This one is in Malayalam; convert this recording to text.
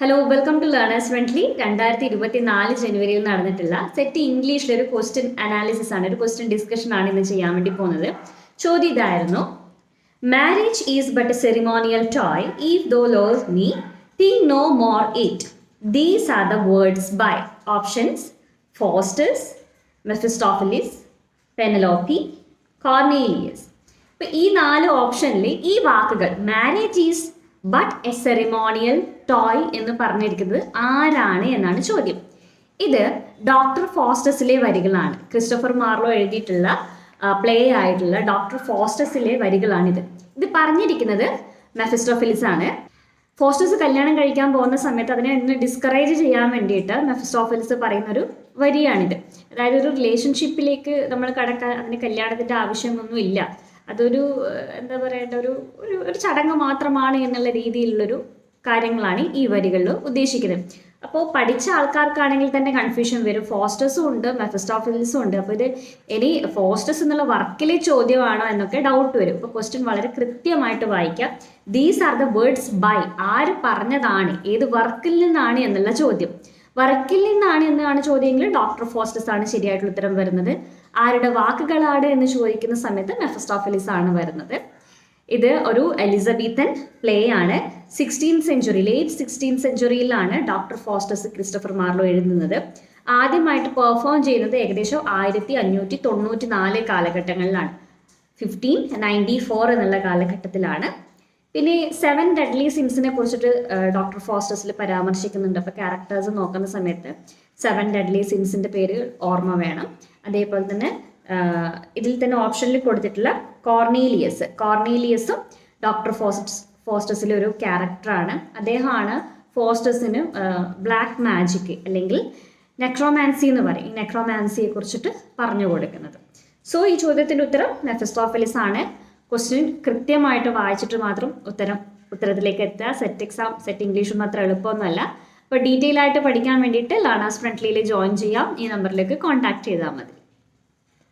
Hello welcome to learners friendly രണ്ടായിരത്തി ഇരുപത്തി നാല് ജനുവരിയിൽ നടന്നിട്ടുള്ള സെറ്റ് ഇംഗ്ലീഷിലെ ഒരു ക്വസ്റ്റ്യൻ അനാലിസിസ് ആണ് ഒരു ക്വസ്റ്റ്യൻ ഡിസ്കഷൻ ആണ് ഇന്ന് ചെയ്യാൻ വേണ്ടി പോകുന്നത്. ചോദ്യം ഇതായിരുന്നു. Marriage is but a ceremonial toy if thou loves me think no more it these are the words by options Faustus Mephistophilis Penelope Cornelius ഇപ്പൊ ഈ നാല് ഓപ്ഷനിൽ ഈ വാക്കുകൾ marriage is but a ceremonial toy എന്ന് പറഞ്ഞിരിക്കുന്നത് ആരാണ് എന്നാണ് ചോദ്യം. ഇത് ഡോക്ടർ ഫോസ്റ്റസിലെ വരികളാണ്. ക്രിസ്റ്റഫർ മാർലോ എഴുതിയിട്ടുള്ള പ്ലേ ആയിട്ടുള്ള ഡോക്ടർ ഫോസ്റ്റസിലെ വരികളാണിത്. ഇത് പറഞ്ഞിരിക്കുന്നത് മെഫിസ്റ്റോഫിലിസ് ആണ്. ഫോസ്റ്റസ് കല്യാണം കഴിക്കാൻ പോകുന്ന സമയത്ത് അതിനെ ഒന്ന് ഡിസ്കറേജ് ചെയ്യാൻ വേണ്ടിയിട്ട് മെഫിസ്റ്റോഫിലിസ് പറയുന്ന ഒരു വരിയാണിത്. അതായത് ഒരു റിലേഷൻഷിപ്പിലേക്ക് നമ്മൾ കടക്കാൻ അതിന് കല്യാണത്തിന്റെ ആവശ്യമൊന്നും ഇല്ല അതൊരു എന്താ പറയേണ്ട ഒരു ഒരു ചടങ്ങ് മാത്രമാണ് എന്നുള്ള രീതിയിലുള്ളൊരു കാര്യങ്ങളാണ് ഈ വരികളിൽ ഉദ്ദേശിക്കുന്നത്. അപ്പോൾ പഠിച്ച ആൾക്കാർക്കാണെങ്കിൽ തന്നെ കൺഫ്യൂഷൻ വരും. ഫോസ്റ്റേഴ്സും ഉണ്ട് മെഫസ്റ്റോഫിൽസും ഉണ്ട്. അപ്പോൾ ഇത് ഇനി ഫോസ്റ്റേഴ്സ് എന്നുള്ള വർക്കിലെ ചോദ്യമാണോ എന്നൊക്കെ ഡൗട്ട് വരും. അപ്പോൾ ക്വസ്റ്റ്യൻ വളരെ കൃത്യമായിട്ട് വായിക്കാം. These are the words by ആര് പറഞ്ഞതാണ്? ഏത് വർക്കിൽ നിന്നാണ് എന്നുള്ള ചോദ്യം. വർക്കിൽ നിന്നാണ് എന്നാണ് ചോദ്യമെങ്കിൽ ഡോക്ടർ ഫോസ്റ്റസ് ആണ് ശരിയായിട്ടുള്ള ഉത്തരം വരുന്നത്. ആരുടെ വാക്കുകളാണ് എന്ന് ചോദിക്കുന്ന സമയത്ത് മെഫസ്റ്റോഫിലിസ് ആണ് വരുന്നത്. ഇത് ഒരു എലിസബത്തൻ പ്ലേ ആണ്. സിക്സ്റ്റീൻ സെഞ്ചുറി ലേറ്റ് സിക്സ്റ്റീൻ സെഞ്ചുറിയിലാണ് ഡോക്ടർ ഫോസ്റ്റസ് ക്രിസ്റ്റഫർ മാർലോ എഴുതുന്നത്. ആദ്യമായിട്ട് പെർഫോം ചെയ്യുന്നത് ഏകദേശം ആയിരത്തി അഞ്ഞൂറ്റി തൊണ്ണൂറ്റി നാല് കാലഘട്ടങ്ങളിലാണ്. ഫിഫ്റ്റീൻ നയന്റി ഫോർ എന്നുള്ള കാലഘട്ടത്തിലാണ്. പിന്നെ സെവൻ ഡെഡ്ലി സിൻസിനെ കുറിച്ചിട്ട് ഡോക്ടർ ഫോസ്റ്റസിൽ പരാമർശിക്കുന്നുണ്ട്. അപ്പോൾ ക്യാരക്ടേഴ്സ് നോക്കുന്ന സമയത്ത് സെവൻ ഡെഡ്ലി സിംസിന്റെ പേര് ഓർമ്മ വേണം. അതേപോലെ തന്നെ ഇതിൽ തന്നെ ഓപ്ഷനിൽ കൊടുത്തിട്ടുള്ള കോർണീലിയസ് കോർണീലിയസും ഡോക്ടർ ഫോസ്റ്റസ് ഫോസ്റ്റസിലെ ഒരു ക്യാരക്ടറാണ് അദ്ദേഹമാണ് ഫോസ്റ്റസിന് ബ്ലാക്ക് മാജിക് അല്ലെങ്കിൽ നെക്രോമാൻസി എന്ന് പറയും. നെക്രോമാൻസിയെ കുറിച്ചിട്ട് പറഞ്ഞു കൊടുക്കുന്നത്. സോ ഈ ചോദ്യത്തിന്റെ ഉത്തരം നെഫസ്റ്റോഫലിസ് ആണ്. ക്വസ്റ്റ്യൻ കൃത്യമായിട്ട് വായിച്ചിട്ട് മാത്രം ഉത്തരം ഉത്തരത്തിലേക്ക് എത്തുക. സെറ്റ് എക്സാം സെറ്റ് ഇംഗ്ലീഷും അത്ര എളുപ്പമൊന്നുമല്ല. അപ്പോൾ ഡീറ്റെയിൽ ആയിട്ട് പഠിക്കാൻ വേണ്ടിയിട്ട് ലേണേഴ്സ് ഫ്രണ്ട്ലിയിൽ ജോയിൻ ചെയ്യാം. ഈ നമ്പറിലേക്ക് കോൺടാക്ട് ചെയ്താൽ മതി.